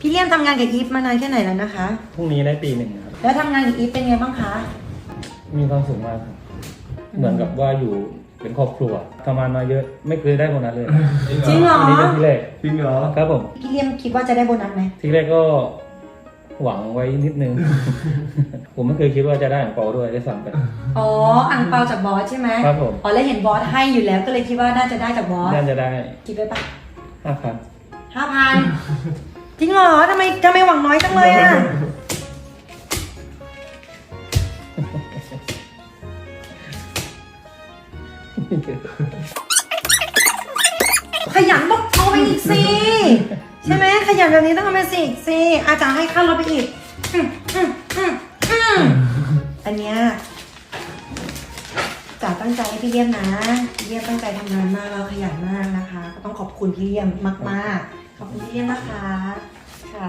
พี่เลี่ยมทำงานกับอีฟมานานแค่ไหนแล้วนะคะ พรุ่งนี้ได้ปีหนึ่งครับ แล้วทำงานกับอีฟเป็นไงบ้างคะ มีความสุขมากครับเหมือนกับว่าอยู่เป็นครอบครัวทำงานมาเยอะ ไม่เคยได้โบนัสเลยจริงเหรอ อันนี้เป็นที่แรกจริงเหรอ ครับผม พี่เลี่ยมคิดว่าจะได้โบนัสไหม ที่แรกก็หวังไว้นิดนึง ผมไม่เคยคิดว่าจะได้ของเปาด้วยได้สั่งไป อ๋ออ่างเปาจากบอสใช่ไหมครับผม อ๋อ แล้วเห็นบอสให้อยู่แล้วก็เลยคิดว่าน่าจะได้จากบอส น่าจะได้คิดไว้ปะห้าพันห้าพัน จริงเหรอทำไมทำไมหวังน้อยจังเลยอะ ขยันบอกเอาไปอีกสิใช่ไหมขยันแบบนี้ต้องเอาไปสิอีกสิอาจารย์ให้ค่ารถไปอีกอืมอืมอืมอืมอันเนี้ยจ๋าตั้งใจให้พี่เลี่ยมนะพี่เลี่ยมตั้งใจทำงานมากแล้วขยันมากนะคะ ก็ต้องขอบคุณพี่เลี่ยมมากๆ ขอบคุณพี่เยี่ยมนะคะค่ะ